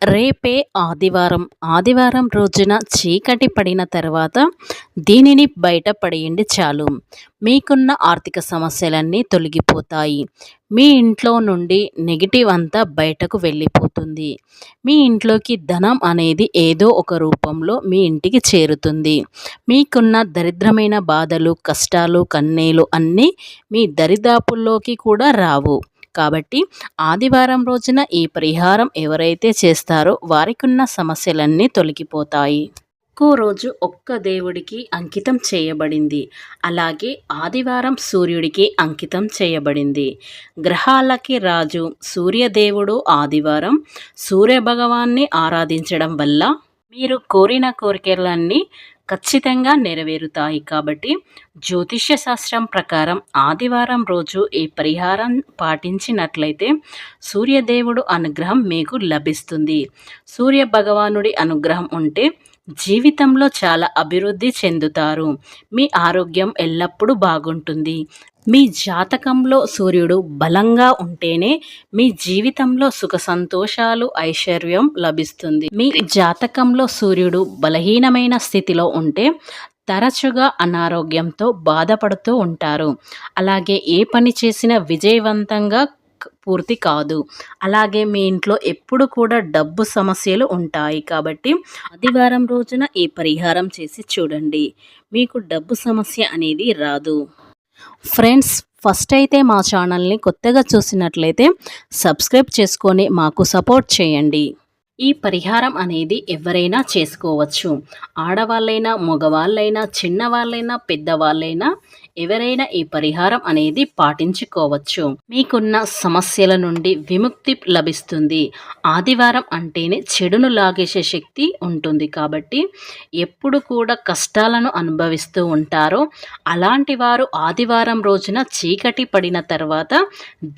రేపే ఆదివారం. ఆదివారం రోజున చీకటి పడిన తర్వాత దీనిని బయట పడేయండి చాలు. మీకున్న ఆర్థిక సమస్యలన్నీ తొలగిపోతాయి. మీ ఇంట్లో నుండి నెగిటివ్ అంతా బయటకు వెళ్ళిపోతుంది. మీ ఇంట్లోకి ధనం అనేది ఏదో ఒక రూపంలో మీ ఇంటికి చేరుతుంది. మీకున్న దరిద్రమైన బాధలు కష్టాలు కన్నీలు అన్నీ మీ దరిదాపుల్లోకి కూడా రావు. కాబట్టి ఆదివారం రోజున ఈ పరిహారం ఎవరైతే చేస్తారో వారికి ఉన్న సమస్యలన్నీ తొలగిపోతాయి. ఒక్కో రోజు ఒక్క దేవుడికి అంకితం చేయబడింది. అలాగే ఆదివారం సూర్యుడికి అంకితం చేయబడింది. గ్రహాలకి రాజు సూర్యదేవుడు ఆదివారం సూర్యభగవాన్ని ఆరాధించడం వల్ల మీరు కోరిన కోరికలన్నీ ఖచ్చితంగా నెరవేరుతాయి కాబట్టి జ్యోతిష్య శాస్త్రం ప్రకారం ఆదివారం రోజు ఈ పరిహారం పాటించినట్లయితే సూర్యదేవుడు అనుగ్రహం మీకు లభిస్తుంది. సూర్య భగవానుడి అనుగ్రహం ఉంటే జీవితంలో చాలా అభివృద్ధి చెందుతారు. మీ ఆరోగ్యం ఎల్లప్పుడూ బాగుంటుంది. మీ జాతకంలో సూర్యుడు బలంగా ఉంటేనే మీ జీవితంలో సుఖ సంతోషాలు ఐశ్వర్యం లభిస్తుంది. మీ జాతకంలో సూర్యుడు బలహీనమైన స్థితిలో ఉంటే తరచుగా అనారోగ్యంతో బాధపడుతూ ఉంటారు. అలాగే ఏ పని చేసినా విజయవంతంగా పూర్తి కాదు. అలాగే మీ ఇంట్లో ఎప్పుడు కూడా డబ్బు సమస్యలు ఉంటాయి. కాబట్టి ఆదివారం రోజున ఈ పరిహారం చేసి చూడండి. మీకు డబ్బు సమస్య అనేది రాదు. ఫ్రెండ్స్ ఫస్ట్ అయితే మా ఛానల్ని కొత్తగా చూసినట్లయితే సబ్స్క్రైబ్ చేసుకొని మాకు సపోర్ట్ చేయండి. ఈ పరిహారం అనేది ఎవరైనా చేసుకోవచ్చు. ఆడవాళ్ళైనా మగవాళ్ళైనా చిన్నవాళ్ళైనా పెద్దవాళ్ళైనా ఎవరైనా ఈ పరిహారం అనేది పాటించుకోవచ్చు. మీకున్న సమస్యల నుండి విముక్తి లభిస్తుంది. ఆదివారం అంటేనే చెడును లాగేసే శక్తి ఉంటుంది కాబట్టి ఎప్పుడు కూడా కష్టాలను అనుభవిస్తూ ఉంటారో. అలాంటి వారు ఆదివారం రోజున చీకటి పడిన తర్వాత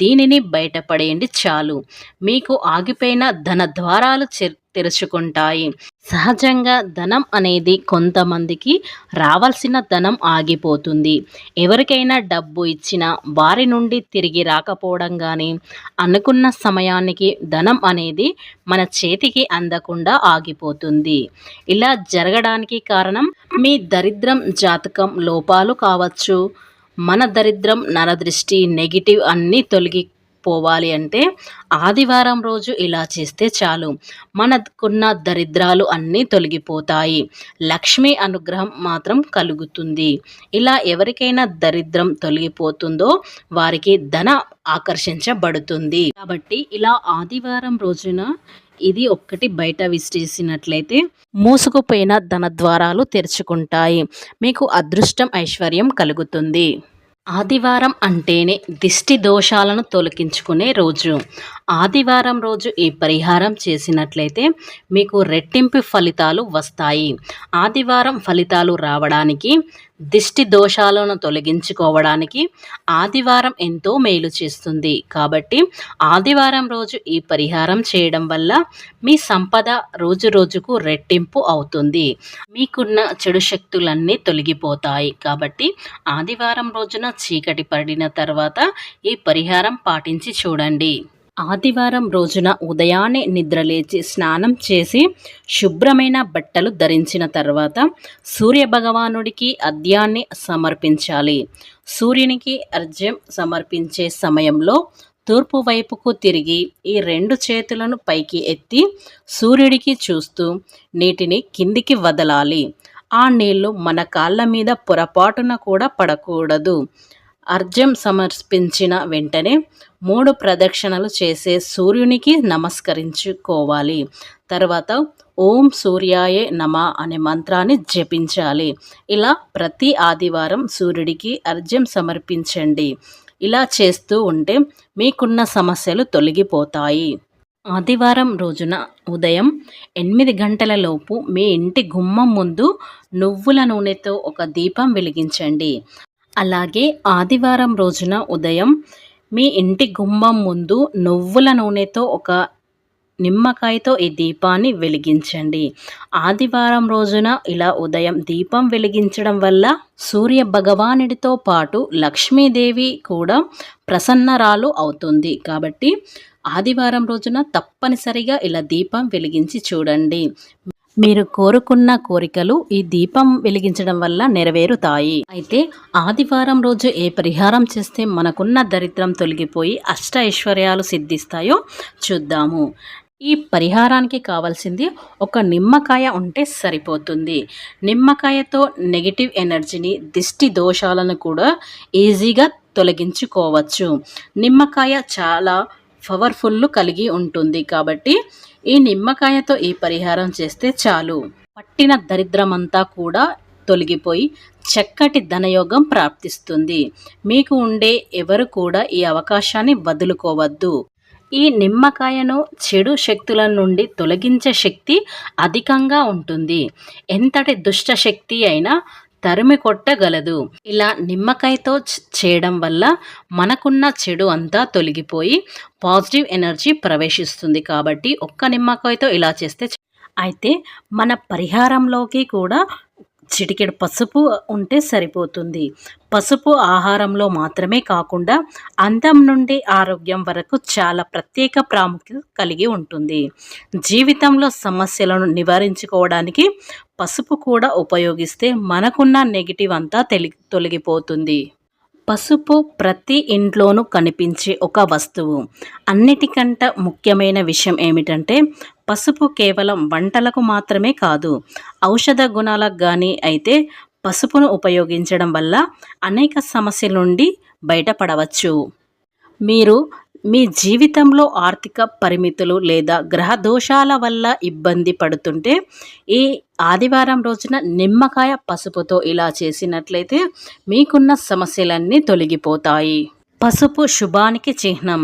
దీనిని బయటపడేయండి చాలు. మీకు ఆగిపోయిన ధన ద్వారాలు తెరుచుకుంటాయి. సహజంగా ధనం అనేది కొంతమందికి రావాల్సిన ధనం ఆగిపోతుంది. ఎవరికైనా డబ్బు ఇచ్చినా వారి నుండి తిరిగి రాకపోవడం కానీ అనుకున్న సమయానికి ధనం అనేది మన చేతికి అందకుండా ఆగిపోతుంది. ఇలా జరగడానికి కారణం మీ దరిద్రం జాతకం లోపాలు కావచ్చు. మన దరిద్రం నరదృష్టి నెగిటివ్ అన్నీ తొలగి పోవాలి అంటే ఆదివారం రోజు ఇలా చేస్తే చాలు. మనకున్న దరిద్రాలు అన్నీ తొలగిపోతాయి. లక్ష్మి అనుగ్రహం మాత్రం కలుగుతుంది. ఇలా ఎవరికైనా దరిద్రం తొలగిపోతుందో వారికి ధన ఆకర్షించబడుతుంది. కాబట్టి ఇలా ఆదివారం రోజున ఇది ఒక్కటి బయట విసిరేసినట్లయితే మూసుకుపోయిన ధన ద్వారాలు తెరుచుకుంటాయి. మీకు అదృష్టం ఐశ్వర్యం కలుగుతుంది. ఆదివారం అంటేనే దిష్టి దోషాలను తొలగించుకునే రోజు. ఆదివారం రోజు ఈ పరిహారం చేసినట్లయితే మీకు రెట్టింపు ఫలితాలు వస్తాయి. ఆదివారం ఫలితాలు రావడానికి దిష్టి దోషాలను తొలగించుకోవడానికి ఆదివారం ఎంతో మేలు చేస్తుంది. కాబట్టి ఆదివారం రోజు ఈ పరిహారం చేయడం వల్ల మీ సంపద రోజు రోజుకు రెట్టింపు అవుతుంది. మీకున్న చెడు శక్తులన్నీ తొలగిపోతాయి. కాబట్టి ఆదివారం రోజున చీకటి పడిన తర్వాత ఈ పరిహారం పాటించి చూడండి. ఆదివారం రోజున ఉదయాన్నే నిద్రలేచి స్నానం చేసి శుభ్రమైన బట్టలు ధరించిన తర్వాత సూర్యభగవానుడికి అద్యాన్ని సమర్పించాలి. సూర్యునికి అర్ఘ్యం సమర్పించే సమయంలో తూర్పు వైపుకు తిరిగి ఈ రెండు చేతులను పైకి ఎత్తి సూర్యుడికి చూస్తూ నీటిని కిందికి వదలాలి. ఆ నీళ్ళు మన కాళ్ళ మీద పొరపాటున కూడా పడకూడదు. అర్ఘ్యం సమర్పించిన వెంటనే మూడు ప్రదక్షిణలు చేసే సూర్యునికి నమస్కరించుకోవాలి. తర్వాత ఓం సూర్యాయే నమ అనే మంత్రాన్ని జపించాలి. ఇలా ప్రతి ఆదివారం సూర్యుడికి అర్ఘ్యం సమర్పించండి. ఇలా చేస్తూ ఉంటే మీకున్న సమస్యలు తొలగిపోతాయి. ఆదివారం రోజున ఉదయం ఎనిమిది గంటల లోపు మీ ఇంటి గుమ్మం ముందు నువ్వుల నూనెతో ఒక దీపం వెలిగించండి. అలాగే ఆదివారం రోజున ఉదయం మీ ఇంటి గుమ్మం ముందు నువ్వుల నూనెతో ఒక నిమ్మకాయతో ఈ దీపాన్ని వెలిగించండి. ఆదివారం రోజున ఇలా ఉదయం దీపం వెలిగించడం వల్ల సూర్య భగవానుడితో పాటు లక్ష్మీదేవి కూడా ప్రసన్నరాలు అవుతుంది. కాబట్టి ఆదివారం రోజున తప్పనిసరిగా ఇలా దీపం వెలిగించి చూడండి. మీరు కోరుకున్న కోరికలు ఈ దీపం వెలిగించడం వల్ల నెరవేరుతాయి. అయితే ఆదివారం రోజు ఏ పరిహారం చేస్తే మనకున్న దరిద్రం తొలగిపోయి అష్ట ఐశ్వర్యాలు సిద్ధిస్తాయో చూద్దాము. ఈ పరిహారానికి కావాల్సింది ఒక నిమ్మకాయ ఉంటే సరిపోతుంది. నిమ్మకాయతో నెగిటివ్ ఎనర్జీని దిష్టి దోషాలను కూడా ఈజీగా తొలగించుకోవచ్చు. నిమ్మకాయ చాలా పవర్ఫుల్ కలిగి ఉంటుంది కాబట్టి ఈ నిమ్మకాయతో ఈ పరిహారం చేస్తే చాలు. పట్టిన దరిద్రమంతా కూడా తొలగిపోయి చక్కటి ధనయోగం ప్రాప్తిస్తుంది. మీకు ఉండే ఎవరు కూడా ఈ అవకాశాన్ని వదులుకోవద్దు. ఈ నిమ్మకాయను చెడు శక్తుల నుండి తొలగించే శక్తి అధికంగా ఉంటుంది. ఎంతటి దుష్ట శక్తి అయినా తరిమి కొట్టగలదు. ఇలా నిమ్మకాయతో చేయడం వల్ల మనకున్న చెడు అంతా తొలగిపోయి పాజిటివ్ ఎనర్జీ ప్రవేశిస్తుంది. కాబట్టి ఒక్క నిమ్మకాయతో ఇలా చేస్తే అయితే మన పరిహారంలోకి కూడా చిటికెడు పసుపు ఉంటే సరిపోతుంది. పసుపు ఆహారంలో మాత్రమే కాకుండా అందం నుండి ఆరోగ్యం వరకు చాలా ప్రత్యేక ప్రాముఖ్యత కలిగి ఉంటుంది. జీవితంలో సమస్యలను నివారించుకోవడానికి పసుపు కూడా ఉపయోగిస్తే మనకున్న నెగిటివ్ అంతా తెలి తొలగిపోతుంది. పసుపు ప్రతి ఇంట్లోనూ కనిపించే ఒక వస్తువు. అన్నిటికంట ముఖ్యమైన విషయం ఏమిటంటే పసుపు కేవలం వంటలకు మాత్రమే కాదు ఔషధ గుణాలకు కానీ అయితే పసుపును ఉపయోగించడం వల్ల అనేక సమస్యల నుండి బయటపడవచ్చు. మీరు మీ జీవితంలో ఆర్థిక పరిమితులు లేదా గ్రహ దోషాల వల్ల ఇబ్బంది పడుతుంటే ఈ ఆదివారం రోజున నిమ్మకాయ పసుపుతో ఇలా చేసినట్లయితే మీకున్న సమస్యలన్నీ తొలగిపోతాయి. పసుపు శుభానికి చిహ్నం.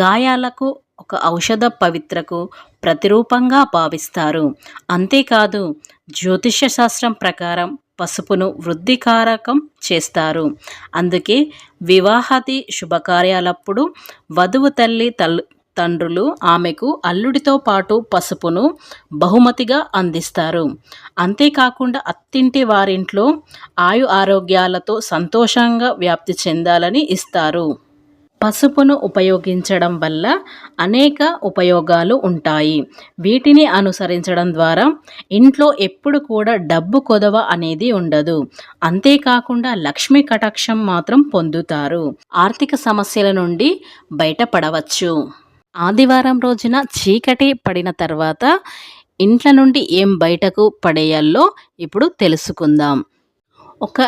గాయాలకు ఒక ఔషధ పవిత్రకు ప్రతిరూపంగా భావిస్తారు. అంతేకాదు జ్యోతిష్య శాస్త్రం ప్రకారం పసుపును వృద్ధికారకం చేస్తారు. అందుకే వివాహాది శుభకార్యాలప్పుడు వధువు తల్లి తల్ తండ్రులు ఆమెకు అల్లుడితో పాటు పసుపును బహుమతిగా అందిస్తారు. అంతేకాకుండా అత్తింటి వారింట్లో ఆయు ఆరోగ్యాలతో సంతోషంగా వ్యాప్తి చెందాలని ఇస్తారు. పసుపును ఉపయోగించడం వల్ల అనేక ఉపయోగాలు ఉంటాయి. వీటిని అనుసరించడం ద్వారా ఇంట్లో ఎప్పుడు కూడా డబ్బు కొదవ అనేది ఉండదు. అంతేకాకుండా లక్ష్మీ కటాక్షం మాత్రం పొందుతారు. ఆర్థిక సమస్యల నుండి బయటపడవచ్చు. ఆదివారం రోజున చీకటి పడిన తర్వాత ఇంట్ల నుండి ఏం బయటకు పడేయాలో ఇప్పుడు తెలుసుకుందాం. ఒక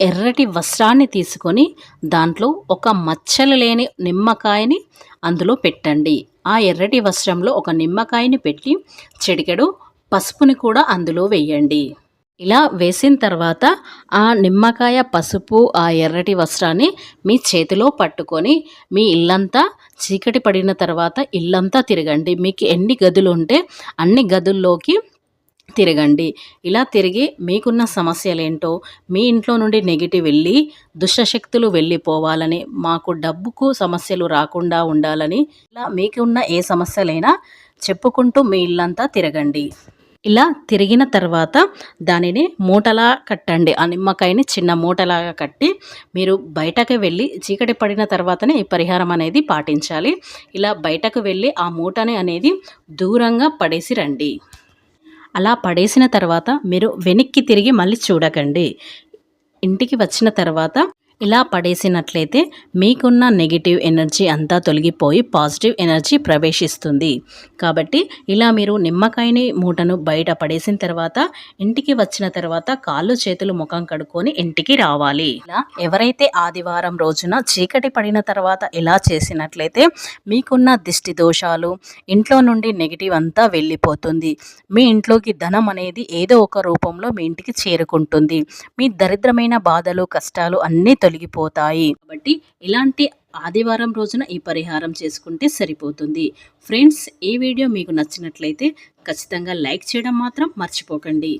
ఎర్రటి వస్త్రాన్ని తీసుకొని దాంట్లో ఒక మచ్చలు లేని నిమ్మకాయని అందులో పెట్టండి. ఆ ఎర్రటి వస్త్రంలో ఒక నిమ్మకాయని పెట్టి చెడికెడు పసుపుని కూడా అందులో వేయండి. ఇలా వేసిన తర్వాత ఆ నిమ్మకాయ పసుపు ఆ ఎర్రటి వస్త్రాన్ని మీ చేతిలో పట్టుకొని మీ ఇల్లంతా చీకటి పడిన తర్వాత ఇల్లంతా తిరగండి. మీకు ఎన్ని గదులు ఉంటే అన్ని గదుల్లోకి తిరగండి. ఇలా తిరిగి మీకున్న సమస్యలేంటో మీ ఇంట్లో నుండి నెగిటివ్ వెళ్ళి దుష్టశక్తులు వెళ్ళిపోవాలని మాకు డబ్బుకు సమస్యలు రాకుండా ఉండాలని ఇలా మీకున్న ఏ సమస్యలైనా చెప్పుకుంటూ మీ ఇల్లంతా తిరగండి. ఇలా తిరిగిన తర్వాత దానిని మూటలా కట్టండి. ఆ నిమ్మకాయని చిన్న మూటలాగా కట్టి మీరు బయటకు వెళ్ళి చీకటి పడిన తర్వాతనే ఈ పరిహారం అనేది పాటించాలి. ఇలా బయటకు వెళ్ళి ఆ మూటని అనేది దూరంగా పడేసి రండి. అలా పడేసిన తర్వాత మీరు వెనక్కి తిరిగి మళ్ళీ చూడకండి. ఇంటికి వచ్చిన తర్వాత ఇలా పడేసినట్లయితే మీకున్న నెగిటివ్ ఎనర్జీ అంతా తొలగిపోయి పాజిటివ్ ఎనర్జీ ప్రవేశిస్తుంది. కాబట్టి ఇలా మీరు నిమ్మకాయని మూటను బయట పడేసిన తర్వాత ఇంటికి వచ్చిన తర్వాత కాళ్ళు చేతులు ముఖం కడుక్కొని ఇంటికి రావాలి. ఇలా ఎవరైతే ఆదివారం రోజున చీకటి పడిన తర్వాత ఇలా చేసినట్లయితే మీకున్న దిష్టి దోషాలు ఇంట్లో నుండి నెగిటివ్ అంతా వెళ్ళిపోతుంది. మీ ఇంట్లోకి ధనం అనేది ఏదో ఒక రూపంలో మీ ఇంటికి చేరుకుంటుంది. మీ దరిద్రమైన బాధలు కష్టాలు అన్నీ తొలగిపోతాయి. కాబట్టి ఇలాంటి ఆదివారం రోజున ఈ పరిహారం చేసుకుంటే సరిపోతుంది. ఫ్రెండ్స్ ఈ వీడియో మీకు నచ్చినట్లయితే ఖచ్చితంగా లైక్ చేయడం మాత్రం మర్చిపోకండి.